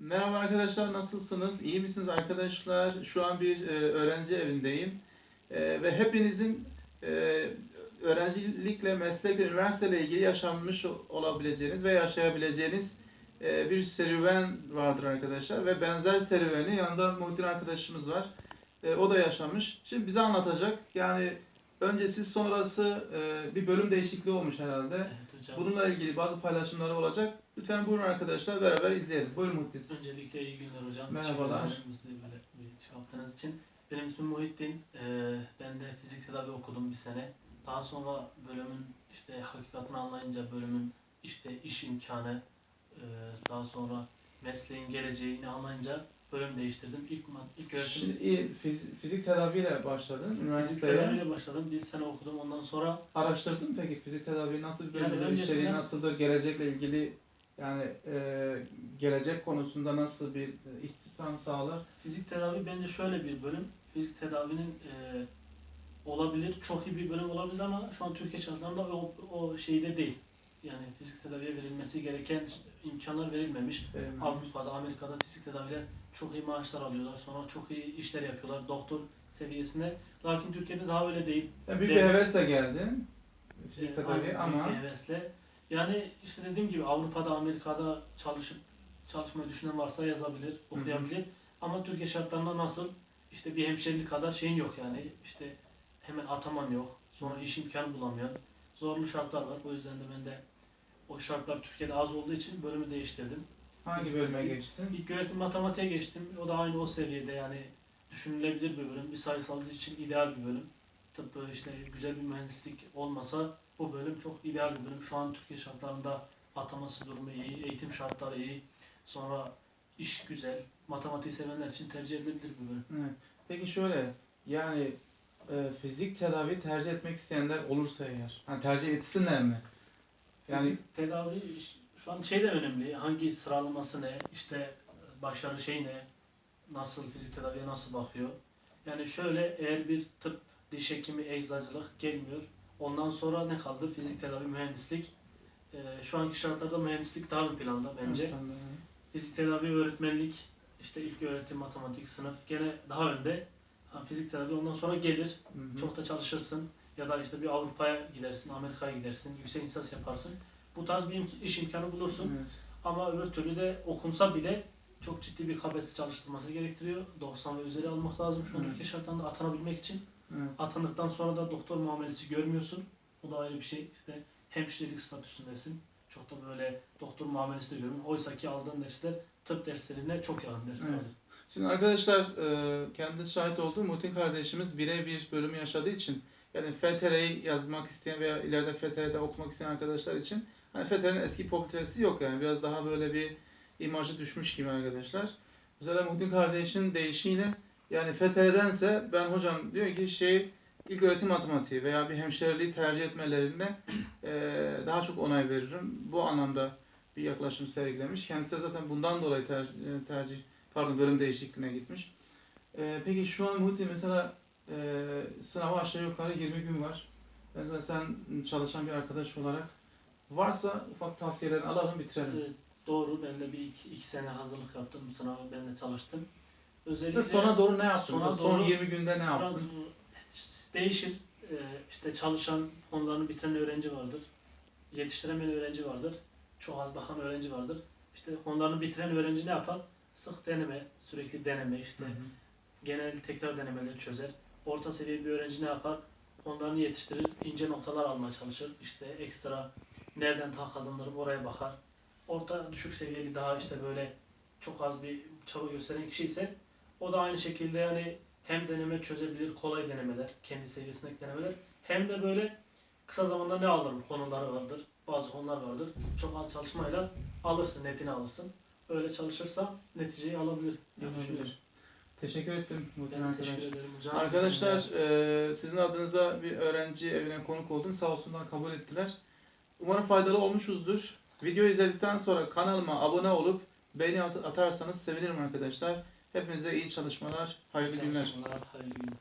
Merhaba arkadaşlar, nasılsınız? İyi misiniz arkadaşlar? Şu an bir e, öğrenci evindeyim E, ve hepinizin e, öğrencilikle, meslekle, üniversiteyle ilgili yaşanmış olabileceğiniz ve yaşayabileceğiniz e, bir serüven vardır arkadaşlar ve benzer serüveni yanında Muhittin arkadaşımız var. E, o da yaşamış. Şimdi bize anlatacak. Yani öncesi sonrası e, bir bölüm değişikliği olmuş herhalde. Evet hocam. Bununla ilgili bazı paylaşımları olacak. Lütfen buyurun arkadaşlar beraber izleyelim. Buyurun Muhittin. Öncelikle iyi günler hocam. Merhabalar. Böyle bir şey için. Benim ismim Muhittin. Ee, ben de fizik tedavi okudum bir sene. Daha sonra bölümün işte hakikatini anlayınca bölümün işte iş imkanı, e, daha sonra mesleğin geleceğini anlayınca bölüm değiştirdim. İlk, ma- ilk öğretim Şimdi iyi, fiz- fizik tedaviyle başladın fizik üniversiteye. tedaviyle başladım. Bir sene okudum. Ondan sonra Araştırdın mı peki fizik tedavi nasıl bir Yani bölümdür, öncesinde- içeriği nasıldır, gelecekle ilgili yani e, gelecek konusunda nasıl bir e, istihdam sağlar? Fizik tedavi bence şöyle bir bölüm. Fizik tedavinin e, olabilir, çok iyi bir bölüm olabilir ama şu an Türkiye şartlarında o, o şeyde değil. Yani fizik tedaviye verilmesi gereken imkanlar verilmemiş. Benim- Avrupa'da, Amerika'da fizik tedaviler çok iyi maaşlar alıyorlar. Sonra çok iyi işler yapıyorlar doktor seviyesinde. Lakin Türkiye'de daha öyle değil. Sen büyük bir Devlet- hevesle geldin fizik Ee, tedavi aynen, büyük ama bir hevesle. Yani işte dediğim gibi Avrupa'da, Amerika'da çalışıp çalışmayı düşünen varsa yazabilir, okuyabilir. Ama Türkiye şartlarında nasıl? İşte bir hemşerilik kadar şeyin yok yani. İşte hemen ataman yok. Sonra iş imkanı bulamıyorsun. Zorlu şartlar var. O yüzden de ben de o şartlar Türkiye'de az olduğu için bölümü değiştirdim. hangi bölüme geçtin? İlk öğretim matematiğe geçtim. O da aynı o seviyede yani düşünülebilir bir bölüm. Bir sayısalcı için ideal bir bölüm. Tıpkı işte güzel bir mühendislik olmasa bu bölüm çok ideal bir bölüm. Şu an Türkiye şartlarında ataması durumu iyi, eğitim şartları iyi. Sonra iş güzel. Matematiği sevenler için tercih edilebilir bir bölüm. Evet. Peki şöyle yani e, fizik tedavi tercih etmek isteyenler olursa eğer hani tercih etsinler mi? Yani Fizik tedavi şu an şey de önemli. Hangi sıralaması ne? İşte başarı şey ne? Nasıl fizik tedaviye nasıl bakıyor? Yani şöyle eğer bir tıp, diş hekimi, eczacılık gelmiyor. Ondan sonra ne kaldı? Fizik tedavi, mühendislik. Ee, şu anki şartlarda mühendislik daha ön planda bence. Fizik tedavi, öğretmenlik, işte ilk öğretim, matematik, sınıf gene daha önde. Ha, fizik tedavi ondan sonra gelir. Hı hı. Çok da çalışırsın ya da işte bir Avrupa'ya gidersin, Amerika'ya gidersin, yüksek lisans yaparsın. Bu tarz bir imk- iş imkanı bulursun. Evet. Ama öbür türlü de okunsa bile çok ciddi bir KBS çalıştırması gerektiriyor. 90 ve üzeri almak lazım şu an Evet. Türkiye şartlarında atanabilmek için. Evet. Atandıktan sonra da doktor muamelesi görmüyorsun. Bu da ayrı bir şey. İşte hemşirelik statüsündesin. Çok da böyle doktor muamelesi de görmüyorsun. Oysa ki aldığın dersler tıp derslerine çok yakın dersler. Evet. Şimdi arkadaşlar kendisi şahit olduğu Muhittin kardeşimiz birebir bölümü yaşadığı için yani FTR'yi yazmak isteyen veya ileride FTR'de okumak isteyen arkadaşlar için hani FTR'nin eski popülaritesi yok yani biraz daha böyle bir imajı düşmüş gibi arkadaşlar. Mesela Muhittin kardeşin deyişiyle yani FTR'dense ben hocam diyor ki şey ilk öğretim matematiği veya bir hemşireliği tercih etmelerine e, daha çok onay veririm. Bu anlamda bir yaklaşım sergilemiş. Kendisi de zaten bundan dolayı ter- tercih pardon bölüm değişikliğine gitmiş. Ee, peki şu an Muhittin mesela e, sınava aşağı yukarı 20 gün var. Mesela sen çalışan bir arkadaş olarak varsa ufak tavsiyelerini alalım bitirelim. Evet, doğru. Ben de bir iki, iki sene hazırlık yaptım. Bu sınava ben de çalıştım. Özellikle Mesela sona doğru ne yaptın? Sona son doğru 20 günde ne Biraz yaptın? değişir. Ee, işte çalışan, konularını bitiren öğrenci vardır. Yetiştiremeyen öğrenci vardır. Çok az bakan öğrenci vardır. İşte konularını bitiren öğrenci ne yapar? Sık deneme, sürekli deneme, işte Hı hı. genel tekrar denemeleri çözer. Orta seviye bir öğrenci ne yapar? Konularını yetiştirir, ince noktalar almaya çalışır. İşte ekstra nereden daha kazanırım oraya bakar. Orta düşük seviyeli daha işte böyle çok az bir çaba gösteren kişi ise o da aynı şekilde yani hem deneme çözebilir, kolay denemeler, kendi seviyesindeki denemeler. Hem de böyle kısa zamanda ne alırım konuları vardır. Bazı konular vardır. Çok az çalışmayla alırsın, netini alırsın. Öyle çalışırsa neticeyi alabilir diye düşünüyorum. Teşekkür ettim Muhittin Ben arkadaş. teşekkür ederim hocam. Arkadaşlar e, sizin adınıza bir öğrenci evine konuk oldum. Sağ olsunlar kabul ettiler. Umarım faydalı olmuşuzdur. Video izledikten sonra kanalıma abone olup beğeni at- atarsanız sevinirim arkadaşlar. Hepinize iyi çalışmalar, hayırlı günler. Çalışmalar, hayırlı günler.